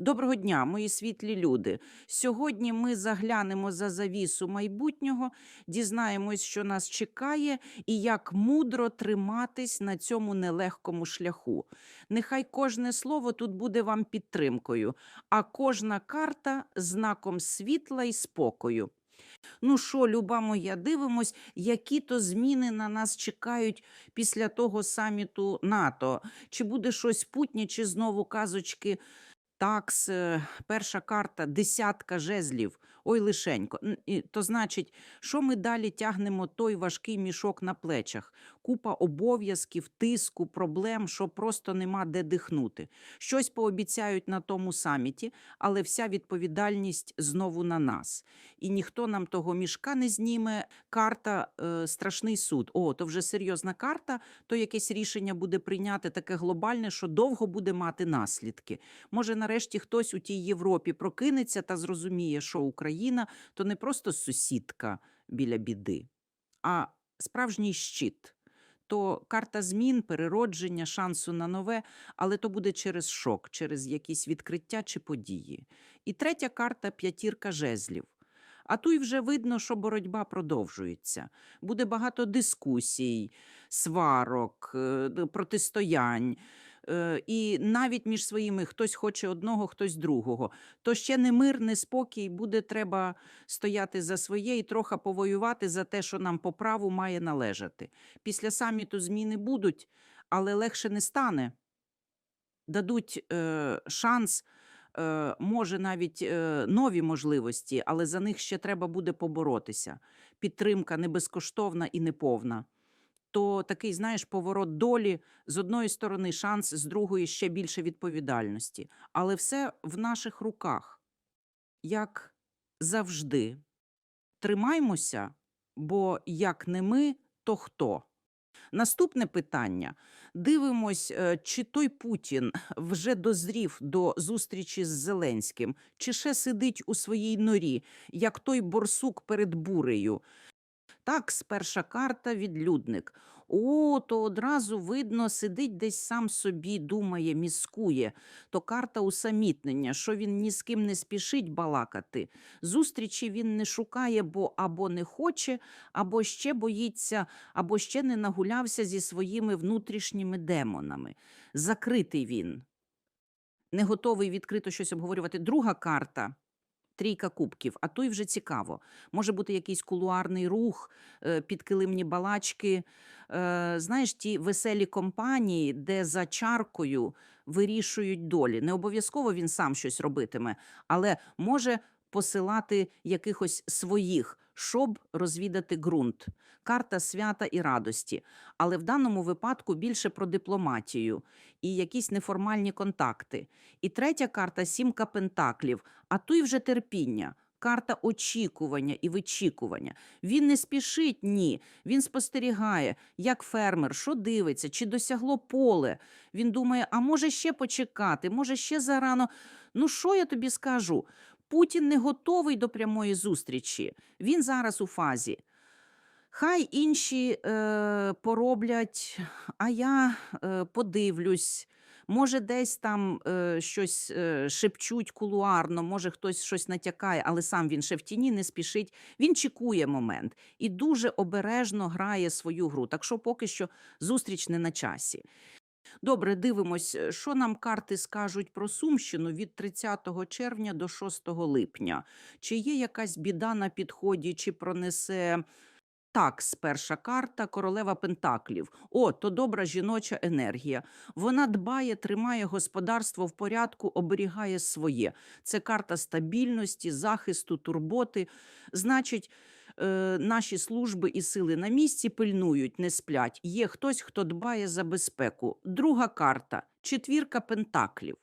Доброго дня, мої світлі люди. Сьогодні ми заглянемо за завісу майбутнього, дізнаємось, що нас чекає, і як мудро триматись на цьому нелегкому шляху. Нехай кожне слово тут буде вам підтримкою, а кожна карта знаком світла і спокою. Ну що, люба моя, дивимось, які то зміни на нас чекають після того саміту НАТО. Чи буде щось путнє, чи знову казочки Такс, е, перша карта, десятка жезлів. Ой, лишенько. То значить, що ми далі тягнемо той важкий мішок на плечах? Купа обов'язків, тиску, проблем, що просто нема де дихнути. Щось пообіцяють на тому саміті, але вся відповідальність знову на нас. І ніхто нам того мішка не зніме. Карта е, страшний суд. О, то вже серйозна карта, то якесь рішення буде прийняти таке глобальне, що довго буде мати наслідки. Може, нарешті хтось у тій Європі прокинеться та зрозуміє, що Україна то не просто сусідка біля біди, а справжній щит. То карта змін, переродження, шансу на нове, але то буде через шок, через якісь відкриття чи події. І третя карта п'ятірка жезлів. А тут вже видно, що боротьба продовжується. Буде багато дискусій, сварок, е, протистоянь. Е, І навіть між своїми хтось хоче одного, хтось другого. То ще не мир, не спокій, буде треба стояти за своє і трохи повоювати за те, що нам по праву має належати. Після саміту зміни будуть, але легше не стане. Дадуть е, шанс, е, може навіть е, нові можливості, але за них ще треба буде поборотися. Підтримка не безкоштовна і неповна. То такий, знаєш, поворот долі з одної сторони шанс, з другої ще більше відповідальності. Але все в наших руках, як завжди. Тримаймося, бо як не ми, то хто? Наступне питання. Дивимось, е, чи той Путін вже дозрів до зустрічі з Зеленським, чи ще сидить у своїй норі, як той борсук перед бурею. Так, перша карта відлюдник. О, то одразу видно, сидить десь сам собі, думає, міскує. То карта усамітнення, що він ні з ким не спішить балакати. Зустрічі він не шукає, бо або не хоче, або ще боїться, або ще не нагулявся зі своїми внутрішніми демонами. Закритий він. Не готовий відкрито щось обговорювати. Друга карта. Трійка кубків, а то й вже цікаво. Може бути якийсь кулуарний рух, е, підкилимні балачки. Е, Знаєш, ті веселі компанії, де за чаркою вирішують долі. Не обов'язково він сам щось робитиме, але може посилати якихось своїх, щоб розвідати ґрунт. Карта свята і радості. Але в даному випадку більше про дипломатію і якісь неформальні контакти. І третя карта сімка пентаклів, а то вже терпіння. Карта очікування і вичікування. Він не спішить, ні. Він спостерігає, як фермер, що дивиться, чи досягло поле. Він думає, а може ще почекати, може ще зарано. Ну, що я тобі скажу? Путін не готовий до прямої зустрічі. Він зараз у фазі. Хай інші е, пороблять, а я е, подивлюсь. Може, десь там е, щось е, шепчуть кулуарно, може хтось щось натякає, але сам він ще в тіні не спішить. Він чекує момент і дуже обережно грає свою гру. Так що поки що зустріч не на часі. Добре, дивимось, е, що нам карти скажуть про Сумщину від 30 червня до 6 липня. Чи є якась біда на підході, чи пронесе. Так, перша карта королева Пентаклів. О, то добра жіноча енергія. Вона дбає, тримає господарство в порядку, оберігає своє. Це карта стабільності, захисту, турботи. Значить, наші служби і сили на місці пильнують, не сплять. Є хтось, хто дбає за безпеку. Друга карта четвірка Пентаклів.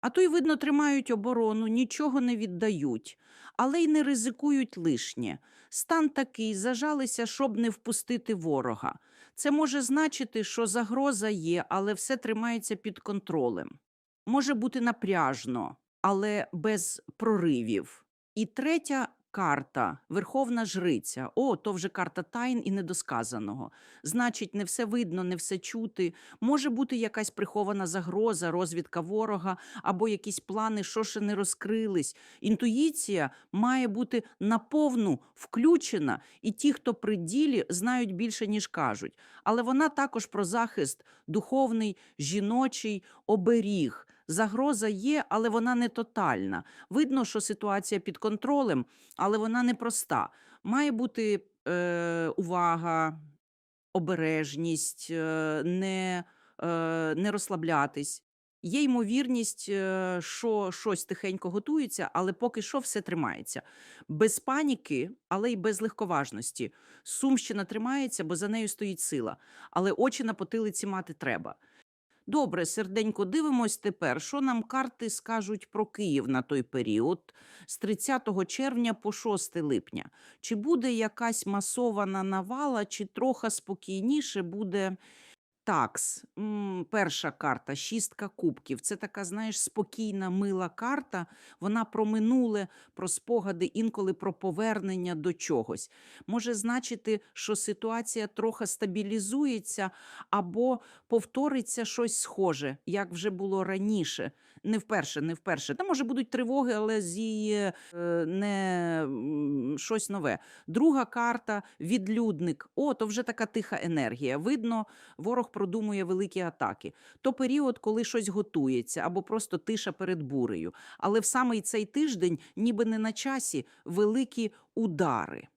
А то й, видно, тримають оборону, нічого не віддають, але й не ризикують лишнє. Стан такий, зажалися, щоб не впустити ворога. Це може значити, що загроза є, але все тримається під контролем. Може бути напряжно, але без проривів. І третя карта Верховна Жриця. О, то вже карта тайн і недосказаного. Значить, не все видно, не все чути. Може бути якась прихована загроза, розвідка ворога або якісь плани, що ще не розкрились. Інтуїція має бути наповну включена, і ті, хто при ділі, знають більше, ніж кажуть. Але вона також про захист духовний, жіночий, оберіг. Загроза є, але вона не тотальна. Видно, що ситуація під контролем, але вона не проста. Має бути е, увага, обережність, е, не, е, не розслаблятись. Є ймовірність, е, що щось тихенько готується, але поки що все тримається. Без паніки, але й без легковажності. Сумщина тримається, бо за нею стоїть сила. Але очі на потилиці мати треба. Добре, серденько, дивимось тепер, що нам карти скажуть про Київ на той період з 30 червня по 6 липня. Чи буде якась масована навала, чи трохи спокійніше буде такс? Перша карта шістка кубків. Це така, знаєш, спокійна, мила карта. Вона про минуле, про спогади, інколи про повернення до чогось. Може значити, що ситуація трохи стабілізується або повториться щось схоже, як вже було раніше. Не вперше, не вперше. Та може будуть тривоги, але зі е, не щось нове. Друга карта відлюдник. О, то вже така тиха енергія. Видно, ворог продумує великі атаки. То період, коли щось готується, або просто тиша перед бурею. Але в самий цей тиждень, ніби не на часі, великі удари.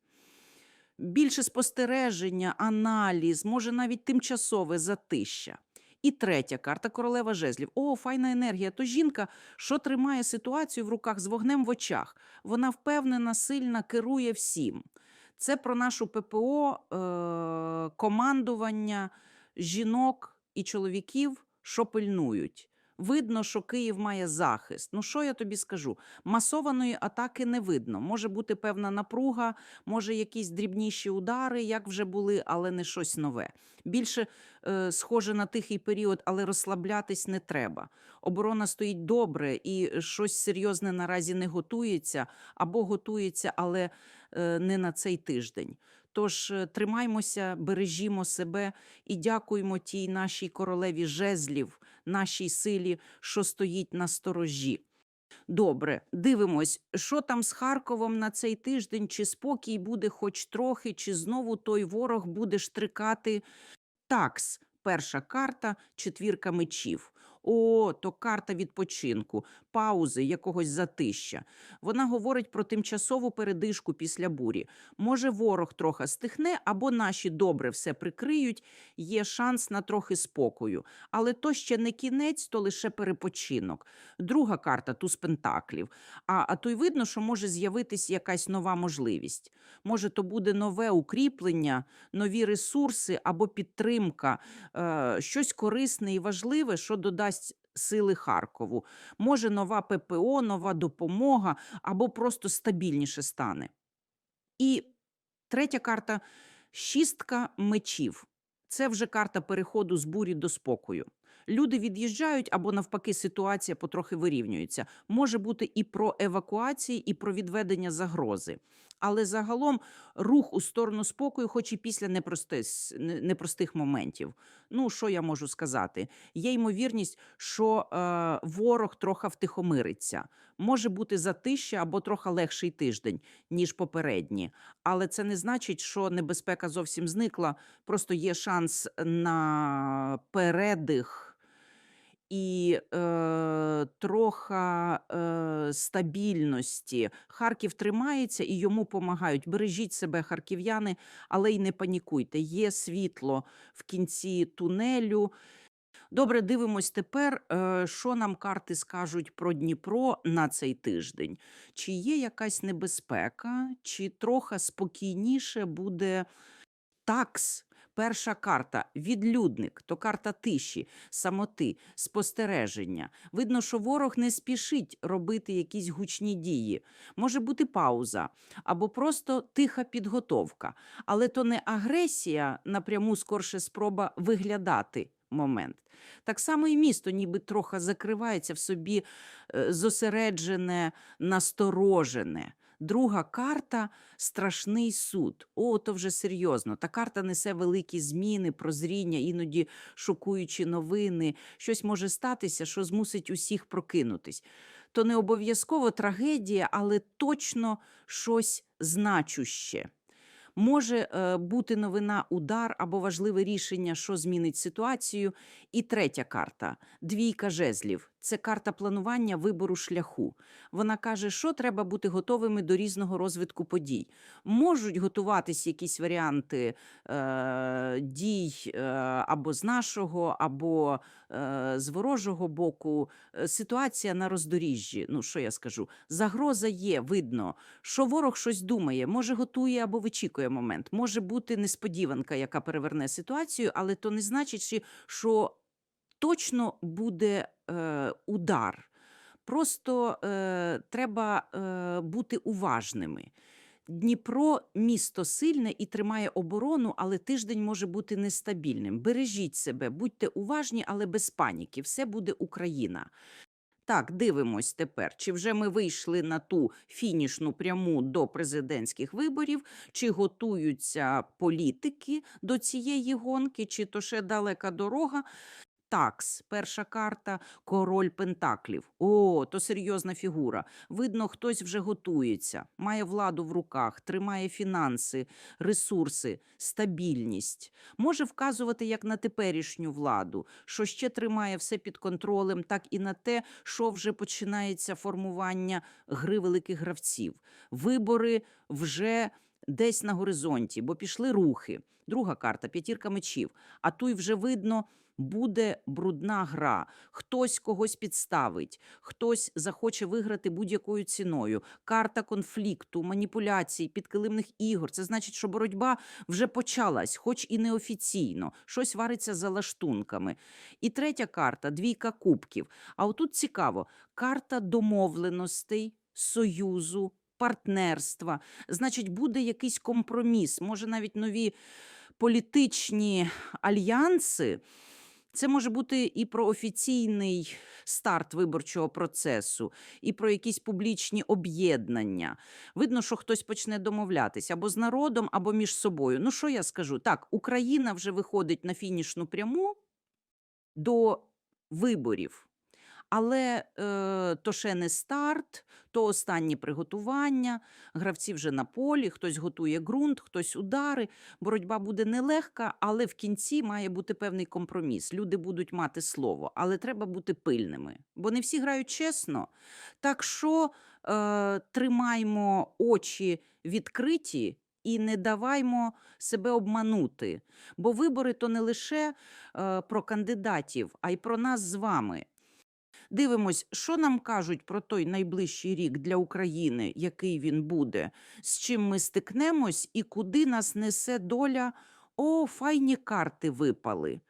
Більше спостереження, аналіз, може навіть тимчасове затища. І третя карта королева жезлів. О, файна енергія. То жінка, що тримає ситуацію в руках з вогнем в очах. Вона впевнена, сильна, керує всім. Це про нашу ППО, е- командування жінок і чоловіків, що пильнують. Видно, що Київ має захист. Ну що я тобі скажу? Масованої атаки не видно. Може бути певна напруга, може якісь дрібніші удари, як вже були, але не щось нове. Більше е, схоже на тихий період, але розслаблятись не треба. Оборона стоїть добре і щось серйозне наразі не готується або готується, але е, не на цей тиждень. Тож е, тримаймося, бережімо себе і дякуємо тій нашій королеві жезлів, нашій силі, що стоїть на сторожі. Добре, дивимось, що там з Харковом на цей тиждень, чи спокій буде хоч трохи, чи знову той ворог буде штрикати. Такс, перша карта, четвірка мечів. О, то карта відпочинку, паузи, якогось затища. Вона говорить про тимчасову передишку після бурі. Може, ворог трохи стихне, або наші добре все прикриють, є шанс на трохи спокою. Але то ще не кінець, то лише перепочинок. Друга карта туз пентаклів. А, а то й видно, що може з'явитись якась нова можливість. Може, то буде нове укріплення, нові ресурси або підтримка, е, щось корисне і важливе, що додасть сили Харкову. Може, нова ППО, нова допомога або просто стабільніше стане. І третя карта шістка мечів. Це вже карта переходу з бурі до спокою. Люди від'їжджають або навпаки ситуація потрохи вирівнюється. Може бути і про евакуації, і про відведення загрози. Але загалом рух у сторону спокою, хоч і після непростих, непростих моментів. Ну, що я можу сказати? Є ймовірність, що е, ворог трохи втихомириться. Може бути затища або трохи легший тиждень, ніж попередні. Але це не значить, що небезпека зовсім зникла. Просто є шанс на передих і е, троха е, стабільності. Харків тримається і йому допомагають. Бережіть себе, харків'яни, але й не панікуйте. Є світло в кінці тунелю. Добре, дивимось тепер, е, що нам карти скажуть про Дніпро на цей тиждень. Чи є якась небезпека, чи трохи спокійніше буде такс? Перша карта відлюдник, то карта тиші, самоти, спостереження. Видно, що ворог не спішить робити якісь гучні дії. Може бути пауза або просто тиха підготовка. Але то не агресія, напряму скорше спроба виглядати момент. Так само і місто ніби трохи закривається в собі е, зосереджене, насторожене. Друга карта страшний суд. О, то вже серйозно. Та карта несе великі зміни, прозріння, іноді шокуючі новини. Щось може статися, що змусить усіх прокинутись. То не обов'язково трагедія, але точно щось значуще. Може е, бути новина, удар або важливе рішення, що змінить ситуацію. І третя карта двійка жезлів. Це карта планування вибору шляху. Вона каже, що треба бути готовими до різного розвитку подій. Можуть готуватись якісь варіанти е, дій е, або з нашого, або е, з ворожого боку. Е, Ситуація на роздоріжжі. Ну, що я скажу? Загроза є, видно, що ворог щось думає, може готує або вичікує момент. Може бути несподіванка, яка переверне ситуацію, але то не значить, що точно буде е, удар. Просто е, треба е, бути уважними. Дніпро місто сильне і тримає оборону, але тиждень може бути нестабільним. Бережіть себе, будьте уважні, але без паніки. Все буде Україна. Так, дивимось тепер, чи вже ми вийшли на ту фінішну пряму до президентських виборів, чи готуються політики до цієї гонки, чи то ще далека дорога. Такс, перша карта король пентаклів. О, то серйозна фігура. Видно, хтось вже готується, має владу в руках, тримає фінанси, ресурси, стабільність. Може вказувати як на теперішню владу, що ще тримає все під контролем, так і на те, що вже починається формування гри великих гравців. Вибори вже десь на горизонті, бо пішли рухи. Друга карта п'ятірка мечів. А тут вже видно. Буде брудна гра, хтось когось підставить, хтось захоче виграти будь-якою ціною. Карта конфлікту, маніпуляцій, підкилимних ігор. Це значить, що боротьба вже почалась, хоч і неофіційно. Щось вариться за лаштунками. І третя карта двійка кубків. А отут цікаво: карта домовленостей, союзу, партнерства. Значить, буде якийсь компроміс, може навіть нові політичні альянси. Це може бути і про офіційний старт виборчого процесу, і про якісь публічні об'єднання. Видно, що хтось почне домовлятися або з народом, або між собою. Ну, що я скажу? Так, Україна вже виходить на фінішну пряму до виборів. Але е, то ще не старт, то останні приготування. Гравці вже на полі, хтось готує ґрунт, хтось удари. Боротьба буде нелегка, але в кінці має бути певний компроміс. Люди будуть мати слово, але треба бути пильними, бо не всі грають чесно. Так що е, тримаймо очі відкриті. І не даваймо себе обманути, бо вибори то не лише е, про кандидатів, а й про нас з вами. Дивимось, що нам кажуть про той найближчий рік для України, який він буде, з чим ми стикнемось і куди нас несе доля. О, файні карти випали.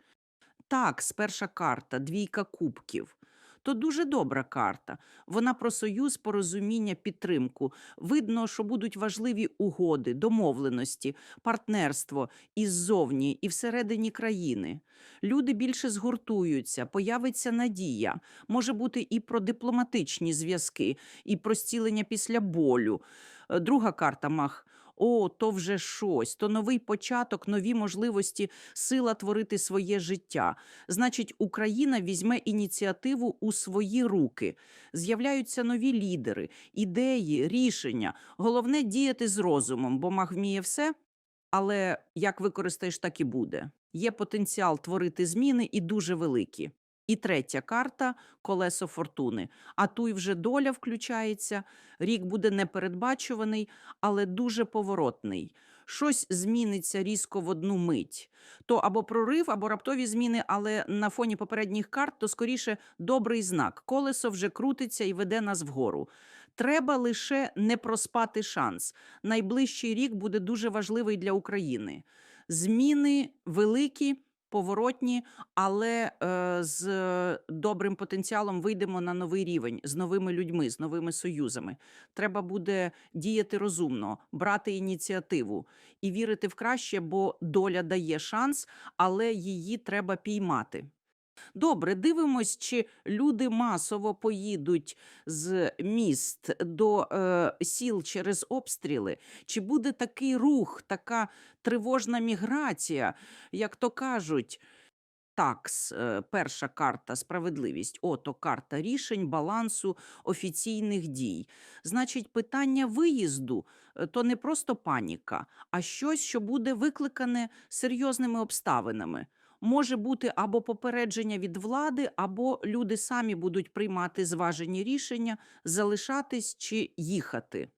Так, перша карта, двійка кубків. То дуже добра карта. Вона про союз, порозуміння, підтримку. Видно, що будуть важливі угоди, домовленості, партнерство іззовні і всередині країни. Люди більше згуртуються, появиться надія. Може бути і про дипломатичні зв'язки, і про зцілення після болю. Е, Друга карта мах. О, то вже щось, то новий початок, нові можливості, сила творити своє життя. Значить, Україна візьме ініціативу у свої руки. З'являються нові лідери, ідеї, рішення. Головне діяти з розумом, бо маг вміє все. Але як використаєш, так і буде. Є потенціал творити зміни і дуже великі. І третя карта колесо фортуни. А тут вже доля включається. Рік буде непередбачуваний, але дуже поворотний. Щось зміниться різко в одну мить. То або прорив, або раптові зміни, але на фоні попередніх карт то скоріше добрий знак. Колесо вже крутиться і веде нас вгору. Треба лише не проспати шанс. Найближчий рік буде дуже важливий для України. Зміни великі, поворотні, але е, з добрим потенціалом вийдемо на новий рівень з новими людьми, з новими союзами. Треба буде діяти розумно, брати ініціативу і вірити в краще, бо доля дає шанс, але її треба піймати. Добре, дивимось, чи люди масово поїдуть з міст до е, сіл через обстріли, чи буде такий рух, така тривожна міграція, як то кажуть. Такс, е, перша карта справедливість. Ото карта рішень, балансу, офіційних дій. Значить, питання виїзду е, то не просто паніка, а щось, що буде викликане серйозними обставинами. Може бути або попередження від влади, або люди самі будуть приймати зважені рішення, залишатись чи їхати.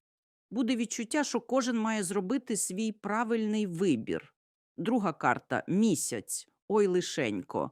Буде відчуття, що кожен має зробити свій правильний вибір. Друга карта місяць. Ой, лишенько.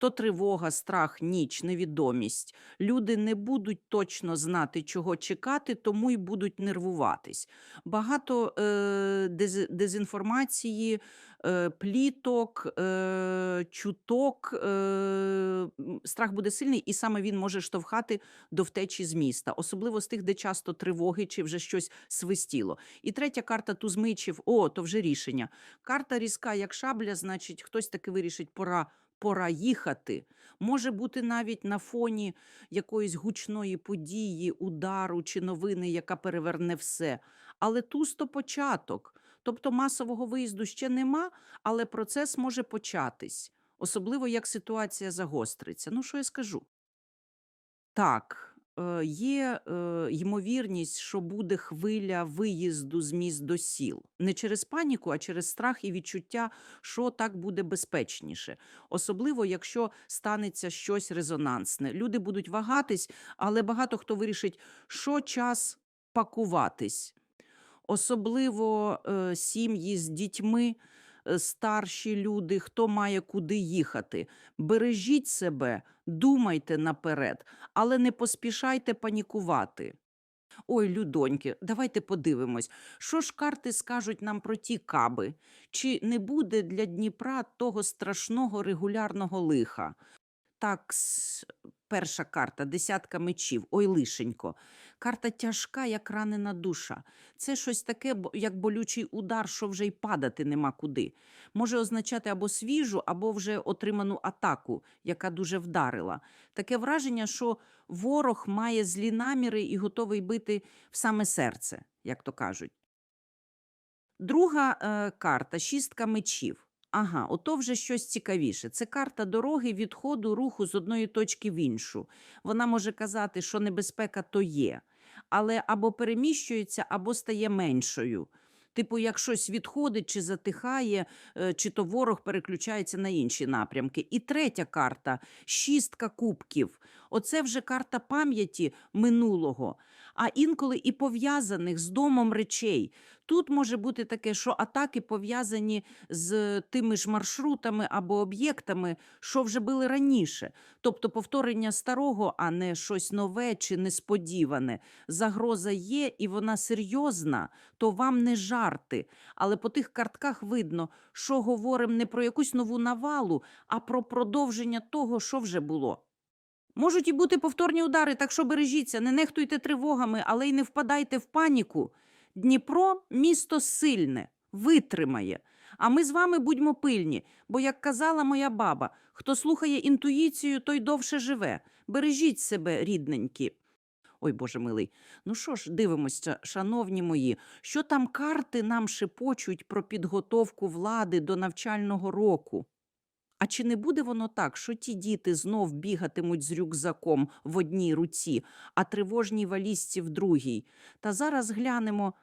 То тривога, страх, ніч, невідомість. Люди не будуть точно знати, чого чекати, тому й будуть нервуватись. Багато е, дез, дезінформації, е, пліток, е, чуток. Е, страх буде сильний, і саме він може штовхати до втечі з міста, особливо з тих, де часто тривоги чи вже щось свистіло. І третя карта туз мечів. О, то вже рішення. Карта різка, як шабля, значить, хтось таки вирішить, пора, пора їхати. Може бути навіть на фоні якоїсь гучної події, удару чи новини, яка переверне все. Але тусто початок. Тобто масового виїзду ще нема, але процес може початись, особливо як ситуація загостриться. Ну, що я скажу? Так, є е, ймовірність, що буде хвиля виїзду з міст до сіл. Не через паніку, а через страх і відчуття, що так буде безпечніше. Особливо, якщо станеться щось резонансне. Люди будуть вагатись, але багато хто вирішить, що час пакуватись. Особливо е, сім'ї з дітьми, старші люди, хто має куди їхати. Бережіть себе, думайте наперед, але не поспішайте панікувати. Ой, людоньки, давайте подивимось, що ж карти скажуть нам про ті каби? Чи не буде для Дніпра того страшного регулярного лиха? Так, перша карта, десятка мечів. Ой, лишенько. Карта тяжка, як ранена душа. Це щось таке, як болючий удар, що вже й падати нема куди. Може означати або свіжу, або вже отриману атаку, яка дуже вдарила. Таке враження, що ворог має злі наміри і готовий бити в саме серце, як то кажуть. Друга е, карта шістка мечів. Ага, ото вже щось цікавіше. Це карта дороги відходу руху з одної точки в іншу. Вона може казати, що небезпека то є, але або переміщується, або стає меншою. Типу, як щось відходить чи затихає, е, чи то ворог переключається на інші напрямки. І третя карта шістка кубків. Оце вже карта пам'яті минулого, а інколи і пов'язаних з домом речей. Тут може бути таке, що атаки пов'язані з тими ж маршрутами або об'єктами, що вже були раніше. Тобто повторення старого, а не щось нове чи несподіване. Загроза є, і вона серйозна, то вам не жарти. Але по тих картках видно, що говоримо не про якусь нову навалу, а про продовження того, що вже було. Можуть і бути повторні удари, так що бережіться, не нехтуйте тривогами, але й не впадайте в паніку. Дніпро місто сильне, витримає. А ми з вами будьмо пильні, бо, як казала моя баба, хто слухає інтуїцію, той довше живе. Бережіть себе, рідненькі. Ой, Боже милий. Ну що ж, дивимося, шановні мої, що там карти нам шепочуть про підготовку влади до навчального року? А чи не буде воно так, що ті діти знов бігатимуть з рюкзаком в одній руці, а тривожній валізці в другій? Та зараз глянемо.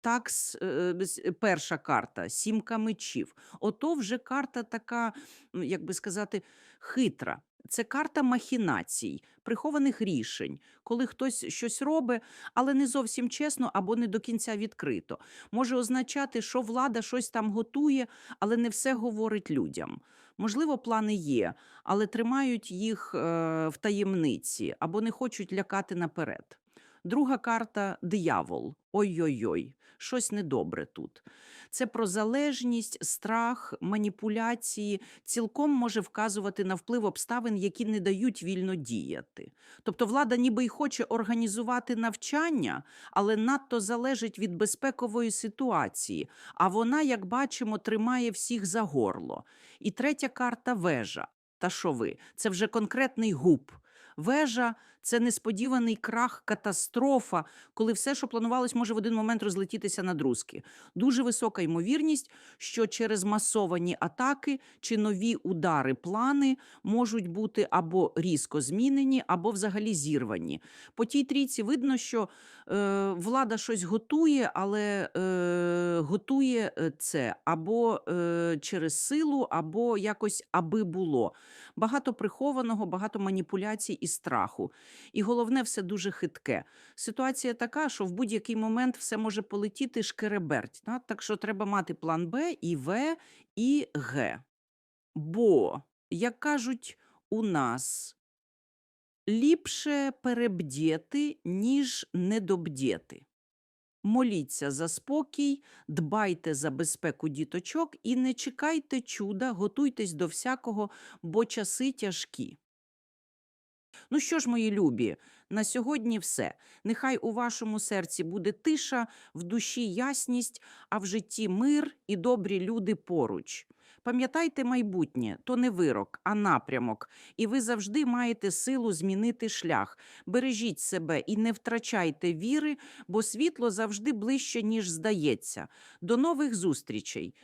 Так, е, с- е, перша карта сімка мечів. Ото вже карта така, як би сказати, хитра. Це карта махінацій, прихованих рішень, коли хтось щось робить, але не зовсім чесно або не до кінця відкрито. Може означати, що влада щось там готує, але не все говорить людям. Можливо, плани є, але тримають їх е, в таємниці або не хочуть лякати наперед. Друга карта диявол. Ой-ой-ой, щось недобре тут. Це про залежність, страх, маніпуляції цілком може вказувати на вплив обставин, які не дають вільно діяти. Тобто влада ніби й хоче організувати навчання, але надто залежить від безпекової ситуації, а вона, як бачимо, тримає всіх за горло. І третя карта вежа. Та що ви? Це вже конкретний губ. Вежа це несподіваний крах, катастрофа, коли все, що планувалось, може в один момент розлетітися на друзки. Дуже висока ймовірність, що через масовані атаки чи нові удари плани можуть бути або різко змінені, або взагалі зірвані. По тій трійці видно, що е, влада щось готує, але е, готує е, це або е, через силу, або якось аби було. Багато прихованого, багато маніпуляцій і страху. І головне, все дуже хитке. Ситуація така, що в будь-який момент все може полетіти шкереберть. Так що треба мати план Б, і В, і Г. Бо, як кажуть у нас, ліпше перебдєти, ніж недобдєти. Моліться за спокій, дбайте за безпеку діточок і не чекайте чуда, готуйтесь до всякого, бо часи тяжкі. Ну що ж, мої любі, на сьогодні все. Нехай у вашому серці буде тиша, в душі ясність, а в житті мир і добрі люди поруч. Пам'ятайте майбутнє, то не вирок, а напрямок, і ви завжди маєте силу змінити шлях. Бережіть себе і не втрачайте віри, бо світло завжди ближче, ніж здається. До нових зустрічей.